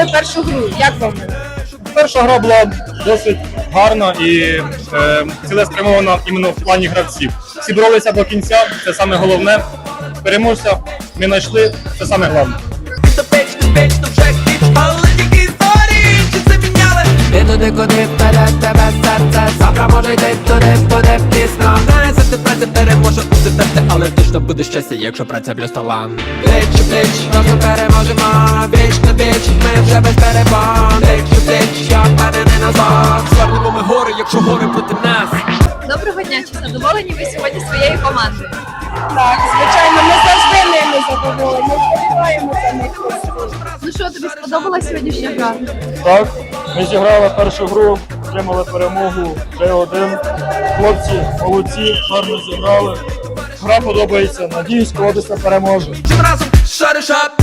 Судили першу гру. Як вам? Перша гра була досить гарна і е, цілеспрямована іменно в плані гравців. Всі боролися до кінця, це саме головне. Переможця ми знайшли, це саме головне. Туди, куди вперед тебе серце Завтра може йти туди, буде пізно Знає, за праця переможе усе але точно буде щастя, якщо праця плюс талант. Пліч у пліч, разом переможемо Віч ми вже без перебон Пліч у пліч, я впевнений назад Звернемо ми гори, якщо гори проти нас. Доброго дня, чи задоволені ви сьогодні своєю командою? Так, звичайно, ми завжди ними задоволені. Ми вболіваємо за них. Ну що, тобі сподобалась сьогоднішня гра? Так, ми зіграли першу гру, отримали перемогу 3-1. Хлопці молодці, гарно зіграли. Гра подобається. Надіюсь, колодися переможе. Чим разом шариш ап,